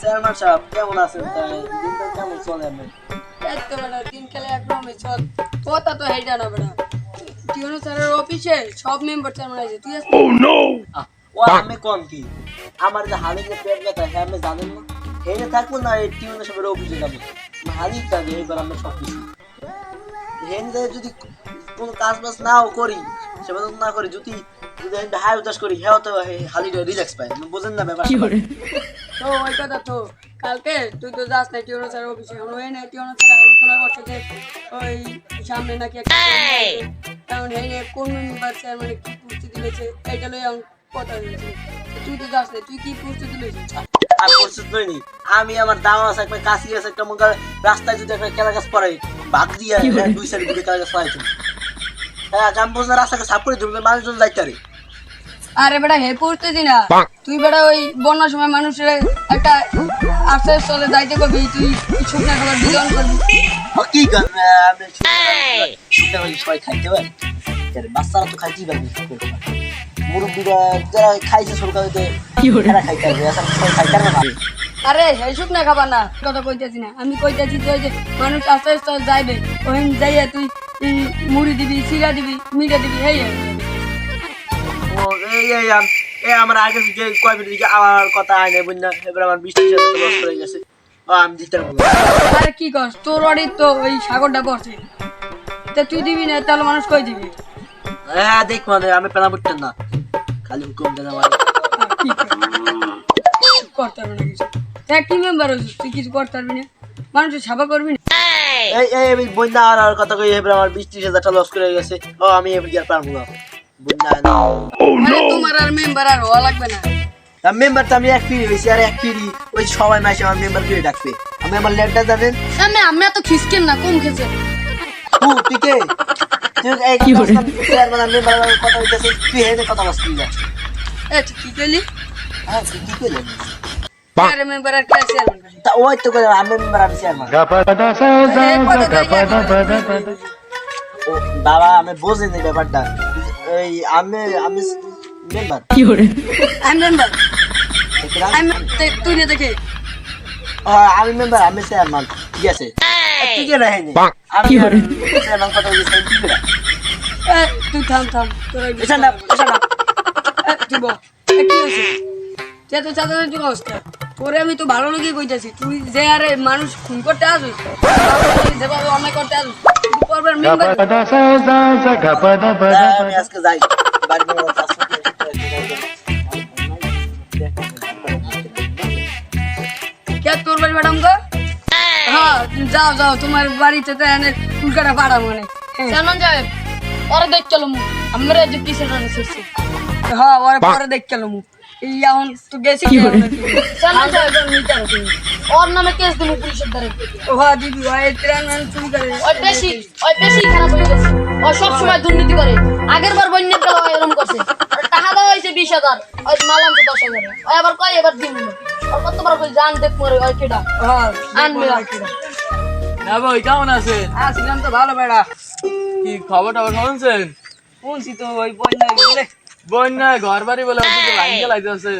Chairman সাহেব কেমন আছেন? তাই দিনটা কেমন চলে আপনার? এই বেটা দিন খেলে একরকমই চল। কথা তো হেইটা না বেটা। টিউনো স্যারের অফিসে সব মেম্বার চেয়ারম্যান আছে তুই আসবি? আহ, ও আমি কোন কি? আমার যে হালে যে পেট ব্যথা হ্যাঁ আপনি জানেন না? এনে থাকব না এই টিউনের সাথে অফিসে যাব। হালি থাকে এইবার আমরা সব কিছু। হেনে যদি কোনো কাজ বাজ নাও করি সেটা না করি যদি যদি হাই উদাস করি হেও তো হালিটা রিল্যাক্স পাই আপনি বোঝেন না ব্যাপার তো ওই কথা তো কালকে তুই তো যাস না টিউনো স্যারের অফিসে এখন ওই না টিউনো স্যার আলোচনা করছে যে ওই সামনে নাকি একটা কারণ এই কোন মেম্বার চেয়ারম্যানে কি প্রস্তুতি দিয়েছে এইটা লই এখন কথা হয়েছে। তুই তো যাস না তুই কি প্রস্তুতি দিয়েছিস প্রস্তুত নইনি। আমি আমার দাম আছে একটা কাশি আছে একটা মনে রাস্তায় যদি একটা কেলা গাছ পড়ে ভাগ দিয়ে হ্যাঁ, দুই সাইড দিকে কেলা গাছ পড়াইছে হ্যাঁ আমি বলছি রাস্তাকে সাপ করে ধরবে মানুষজন যাইতে পারে আরে বেটা হে পড়তেছি না। তুই বেটা ওই বন্যার সময় মানুষের একটা আশ্রয় স্থলে যাইতে করবি তুই শুকনা খাবার বিতরণ করবি? কি সবাই খাইতে পারে। আরে বাচ্চারা তো খাইতেই পারবে মুরব্বীরা যারা খাইছে সরকারিতে এরা খাইতে পারবে সবাই খাইতে পারবে না। আরে হে শুকনা খাবার না কথা কইতেছি না। আমি কইতেছি যে ওই যে মানুষ আশ্রয় স্থল যাইবে ওখানে যাইয়া তুই মুড়ি দিবি সিরা দিবি মিঠা দিবি হেই ও এই এই এই আমার আগে যে কয় মিনিট দিকে আমার কথা আয় নাই বুঝনা এবার আমার বৃষ্টি সাথে লস করে গেছে। আমি দিতে পারব আরে কি কস? তোর বাড়ির তো ওই সাগরটা পড়ছে। তা তুই দিবি না তাহলে মানুষ কই দিবি? হ্যাঁ দেখ মানে আমি পেলা বুঝতেন না। খালি হুকুম দেন আমার করতে পারবি না কিছু। দেখ কি মেম্বার হয়েছিস তুই কিছু করতে পারবি না? মানুষের করবি না? এই এই বন্যা আর কথা কই এবার আমার হাজারটা লস করে গেছে। ও আমি এবার পারব না। তোমার আর মেম্বার আর হওয়া লাগবে না। মেম্বার তো আমি এক ফিরি হয়েছি আর এক ফিরি ওই সবাই মাসে আমার মেম্বার ফিরে ডাকবে। আমি আমার লেটটা জানেন আমি আমি এত খিসকেন না কম খেছে হু তুই কে? তুই এই চেয়ারম্যান আর মেম্বার কথা হইতেছে তুই হেনে কথা বলছিস না এ কি কইলি হ্যাঁ কি কইলেন আরে মেম্বার আর কে চেয়ারম্যান তা ওই তো করে আমি মেম্বার চেয়ারম্যান ও বাবা আমি বুঝিনি ব্যাপারটা। এই আমি আমি মেম্বার আমি মেম্বার আমি তে- তুই না দেখে। আমি মেম্বার আমি চেয়ারম্যান ঠিক আছে? তুই কে রাহেনি আমি চেয়ারম্যান কথা বলছি তুই কে এ, তুই থাম থাম। তোর এই এসা না এসা না তুই বল কি হয়েছে? তুই এত চাঁদাচাঁদি করস কেন? আমি তো ভালো লোকই কইতাছি তুই যে আরে মানুষ খুন করতে আসিস যেভাবে করতে আসিস আমি আজকে যাই। কে তোর বাড়ি ম্যাডাম গো? হ্যাঁ যাও যাও তোমার বাড়িতে তো এনে ফুলকাটা পাড়া মনে জানান যাবে ওরা দেখ চলো মু আমরা যে কিসের রান্না হ্যাঁ ওর পরে দেখ গেল মু এখন তো গেছি যাবে ওর নামে কেস দিমু পুলিশের দ্বারে ও হ্যাঁ দিবি ওই চুরি করে ওই বেশি ওই বেশি খারাপ হয়ে গেছে ও সব সময় দুর্নীতি করে আগের বার এরকম করছে আর টাকা দেওয়া হয়েছে বিশ হাজার ওই মাল আনছে দশ হাজার ওই আবার কয় এবার দিন ওর কত কই জান দেখ মরে ওই কেডা হ্যাঁ আনবে না ভাই কেমন আছেন আসলাম তো ভালো বেড়া কি খবর টবর শুনছেন শুনছি তো ওই বন্যা বলে বন্যা ঘর বাড়ি বলে জ্বালাইতেছে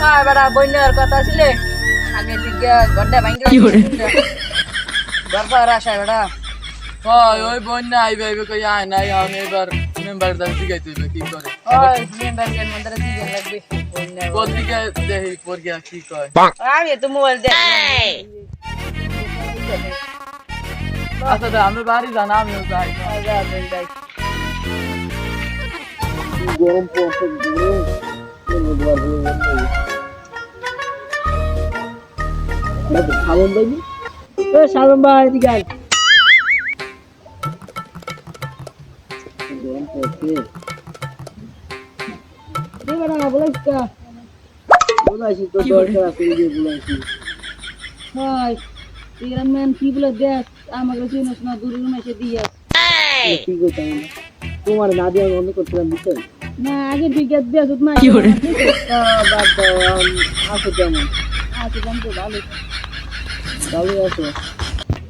হ্যাঁ বেড়া বন্যার কথা ছিলে আগে দিকে গড্ডা ভাঙ্গে দরকার আসা বেড়া। হয় ওই বন্যা আইবে আইবে কই আয় নাই আমি এবার মেম্বার দাবি জিগাইতে হইবে কি করে? ওই মেম্বার চেয়ারম্যান দ্বারা দিকে লাগবে। বন্যা কোন দিকে দেখি পড়িয়া কি কয়। আমি তো মোবাইল দেখ আচ্ছা আমি বাড়ি জানা আমিও যাই। গরম পড়ছে সালন ভাই এ সালন ভাই এদিকে আয়। গরম পড়ছে। বলাইছি তো দরকার আছে যে বলাইছি হয় কি বলে? দেখ আমাকে চিনস না দূর রুমে এসে দিয়ে কি করতাম তোমার না দিয়ে আমি অন্য করছিলাম না আগে ঠিক আছে দেখ না বাদ দাও আছো কেমন আচ্ছা জানতো ভালো ভালোই আছো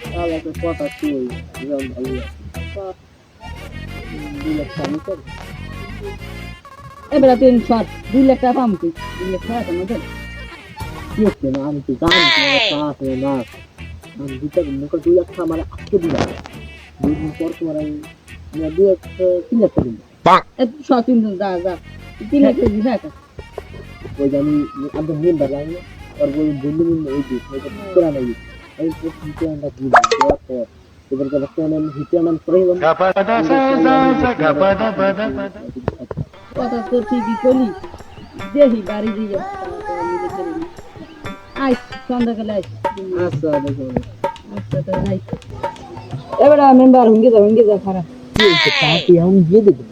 তাহলে একটা কথা তুই যেমন ভালোই আছো। দুই লাখ টাকা নিতে? এবার তিন সাত দুই লাখ টাকা পাম তুই দুই লাখ টাকা কেন দেন কি না আমি তো জানি না আমি দিতে মুখে দুই একটা আমার আজকে দিলা দুই দিন পর তোমার আমি আমি দুই একটা তিন একটা দিন সচিন যা যা তিন কেজি থাকা ওই যে আমি আমাদের মেম্বার লাগে আর ওই বন্ধু মিলে ওই যে ওই পুরা নাই প্রথম তো আমরা দিন দেওয়ার পর এবার তো আমি হিতে নাম করে গেলাম কথা তো ঠিকই চলি দেখি বাড়ি দিয়ে আইস সন্ধ্যাকালে আইস আচ্ছা দেখো আচ্ছা তো আইস এবারে মেম্বার হুঙ্গে যা হুঙ্গে যা খারাপ কি পার্টি আমি দিয়ে দেবো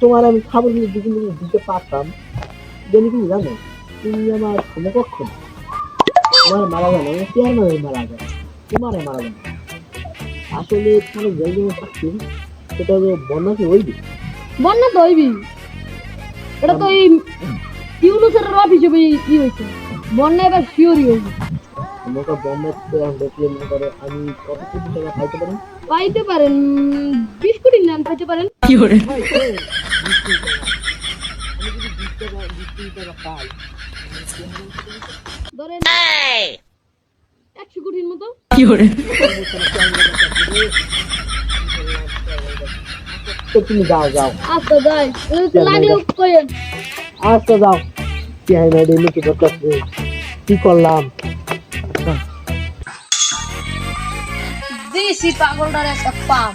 তোমার আমি খাবার দিন দিতে পারতাম। জানি কি জানো তুমি আমার সমকক্ষ না। তোমার মারা যাবে না চেয়ারম্যানের মারা যায় তোমার মারা না। আসলে তোমার জল জমে থাকছে সেটা হলো বন্যা কি হইবে? বন্যা তো হইবি এটা তো এই ইউনুসের অফিসে কি হয়েছে বন্যা এবার শিওরই হইবে। তোমাকে বন্যা দেখলে মনে করো আমি কত কোটি টাকা পাইতে পারি? পাইতে পারেন বিশ কোটি নেন পাইতে পারেন। একশো কোটির মতো তো তুমি যাও যাও আচ্ছা যাই লাগলেও কইেন আচ্ছা যাও কি হয় না ডেলি কি দরকার? কি করলাম দিছি পাগলটার একটা পাম।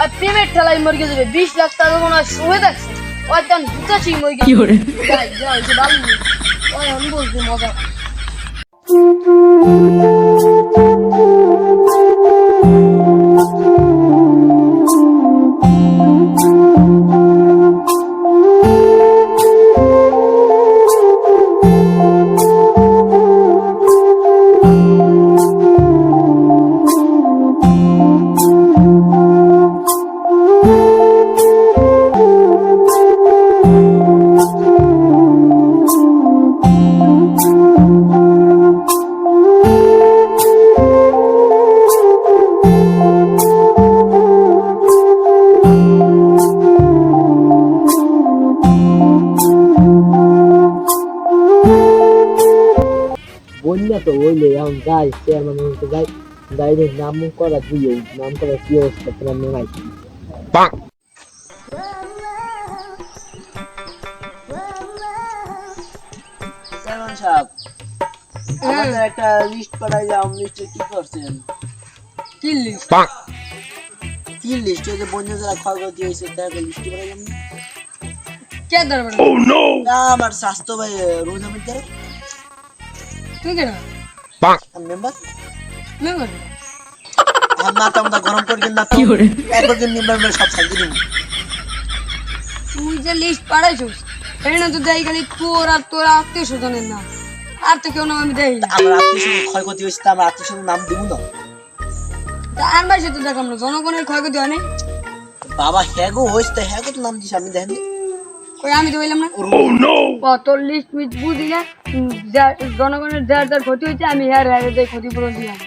আর প্রেমের ঠেলায় মরে যাবে বিশ লাখ টাকা মনে হয় শুয়ে থাকছে। ওই তখন বুঝাছি মরে গেছে যাই যাই যে ভালো ওই আমি বলছি মজা। হইলে এখন যাই চেয়ারম্যান হইতে যাই যাই নাম করা দিয়ে নাম করা কি অবস্থা তোমার চেয়ারম্যান সাহেব লিস্ট পাঠাই লিস্টে কি করছেন কি লিস্ট কি লিস্ট যে বন্যা যারা তাকে লিস্ট পাঠাই আমার স্বাস্থ্য ভাই রোজ আমি তুই কেন? মেম্বার মেম্বার আর মাথা মাথা গরম করবেন না তো। একবার মেম্বার মেম্বার সব দিব তুই যে লিস্ট পাঠাইছিস এখানে তো দেই গেলি তোর আর তোর আত্মীয় স্বজনের না আর তো কেউ না আমি দেই আমার আত্মীয় স্বজন ক্ষয়ক্ষতি হয়েছে তা আমার আত্মীয় স্বজন নাম দিব না। তা আর বাসে তো দেখলাম না জনগণের ক্ষয়ক্ষতি হয়নি বাবা হ্যাগো হয়েছে তা হ্যাগো তো নাম দিস আমি দেখেন কই আমি তো বললাম না। ও লিস্ট মিট বুঝি না জনগণের যার যার ক্ষতি হয়েছে আমি হ্যাঁ হ্যাঁ দেয় ক্ষতিপূরণ দিলাম।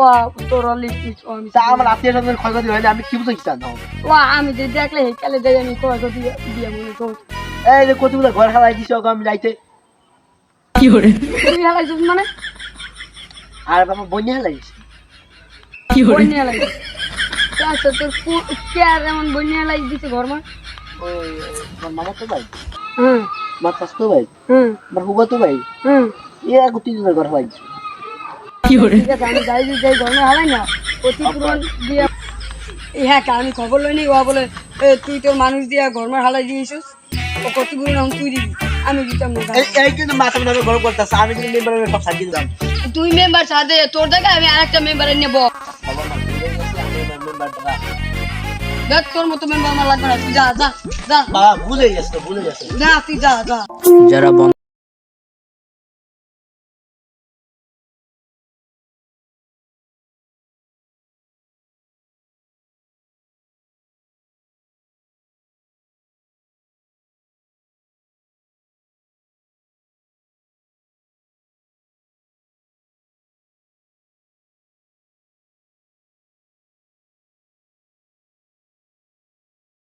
ও তোর লিস্ট মিট আমি তা আমার আত্মীয় স্বজনের ক্ষয়ক্ষতি হয়নি আমি কি বুঝতে চান ও আমি যে দেখলে হে কালে আমি ক্ষয়ক্ষতি দিয়ে মনে কর। এই যে কতগুলো ঘর হারাই দিছে আমি যাইতে। তুই হালাইছিস মানে? আর বাবা বন্যা আচ্ছা তোর কে এমন বন্যা লাগি দিছে ঘর মা? ওই মামা তো ভাই? হুম। আমার স্বাস্থ্য ভাই? হুম। আমার হুবা তো ভাই? হুম। এ এক তিনজনের ঘর হারাই দিছে ঠিক আছে আমি যাই যে যাই ঘর মা না। ক্ষতিপূরণ দিয়ে হ্যাঁ আমি খবর লইনি ও বলে তুই তোর মানুষ দিয়া ঘর মা হালাই দিয়েছিস। ও ক্ষতিপূরণ তুই দিবি। আমি দিতাম না এই এই কিন্তু মাথা মাথা গরম করতেছে আমি কিন্তু মেম্বার সব সাইকেল দিলাম তুই মেম্বার সাথে তোর দেখে আমি আরেকটা মেম্বারে নেব। দেখ তোর মতো মেম্বার আমার লাগবে না। তুই যা যা যা। বাবা ভুলে গেছে ভুলে গেছে। যা তুই যা যা। যারা